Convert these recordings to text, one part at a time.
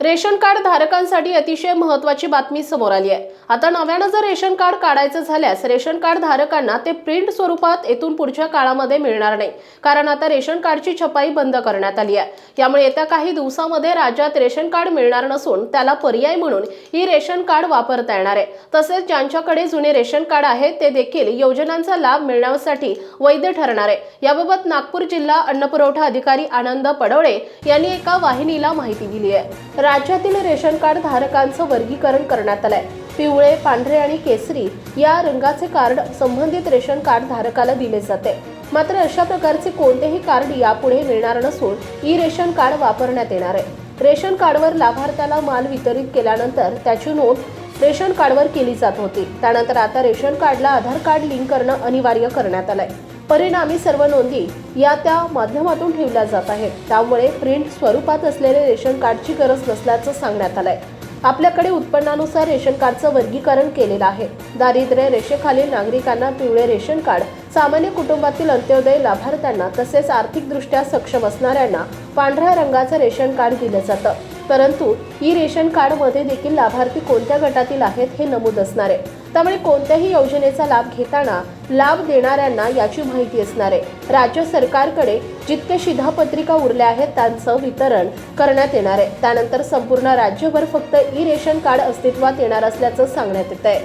Ration card धारकांसाठी अतिशय महत्त्वाची बातमी समोर आली आहे. आता नव्यानं जर रेशन कार्ड काढायचं झाल्यास रेशन कार्ड धारकांना ते प्रिंट स्वरूपात येथून पुढच्या काळामध्ये मिळणार नाही. कारण आता रेशन कार्डची छपाई बंद करण्यात आली आहे. त्यामुळे येत्या काही दिवसामध्ये राज्यात रेशन कार्ड मिळणार नसून त्याला पर्याय म्हणून ही रेशन कार्ड वापरता येणार आहे. तसेच ज्यांच्याकडे जुने रेशन कार्ड आहे ते देखील योजनांचा लाभ मिळण्यासाठी वैध ठरणार आहे. याबाबत नागपूर जिल्हा अन्नपुरवठा अधिकारी आनंद पडवळे यांनी एका वाहिनीला माहिती दिली आहे. राज्यातील रेशन कार्ड धारकांचं वर्गीकरण करण्यात आलंय. पिवळे पांढरे आणि केसरी या रंगाचे कार्ड संबंधित रेशन कार्ड धारकाला दिले जाते. मात्र अशा प्रकारचे कोणतेही कार्ड यापुढे मिळणार नसून ई रेशन कार्ड वापरण्यात येणार आहे. रेशन कार्डवर लाभार्थ्याला माल वितरित केल्यानंतर त्याची नोंद रेशन कार्डवर केली जात होती. त्यानंतर आता रेशन कार्डला आधार कार्ड लिंक करणं अनिवार्य करण्यात आलंय. परिणामी सर्व नोंदी या त्या माध्यमातून ठेवल्या जात आहेत. त्यामुळे प्रिंट स्वरूपात असलेले रेशन कार्डची गरज नसल्याचं सांगण्यात आलंय. आपल्याकडे उत्पन्नानुसार रेशन कार्डचं वर्गीकरण केलेलं आहे. दारिद्र्य रेषेखालील नागरिकांना पिवळे रेशन कार्ड सामान्य कुटुंबातील अंत्योदय लाभार्थ्यांना तसेच आर्थिकदृष्ट्या सक्षम असणाऱ्यांना पांढऱ्या रंगाचं रेशन कार्ड दिलं जातं. परंतु ई रेशन कार्डमध्ये देखील लाभार्थी कोणत्या गटातील आहेत हे नमूद असणार आहे. त्यामुळे कोणत्याही योजनेचा लाभ घेताना लाभ देणाऱ्यांना याची माहिती असणार आहे. राज्य सरकारकडे जितके शिधापत्रिका उरल्या आहेत त्यांचं वितरण करण्यात येणार आहे. त्यानंतर संपूर्ण राज्यभर फक्त ई रेशन कार्ड अस्तित्वात येणार असल्याचं सांगण्यात येत आहे.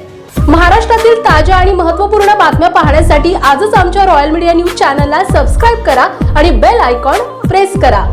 महाराष्ट्रातील ताज्या आणि महत्त्वपूर्ण बातम्या पाहण्यासाठी आजच आमच्या रॉयल मीडिया न्यूज चॅनलला सबस्क्राईब करा आणि बेल आयकॉन प्रेस करा.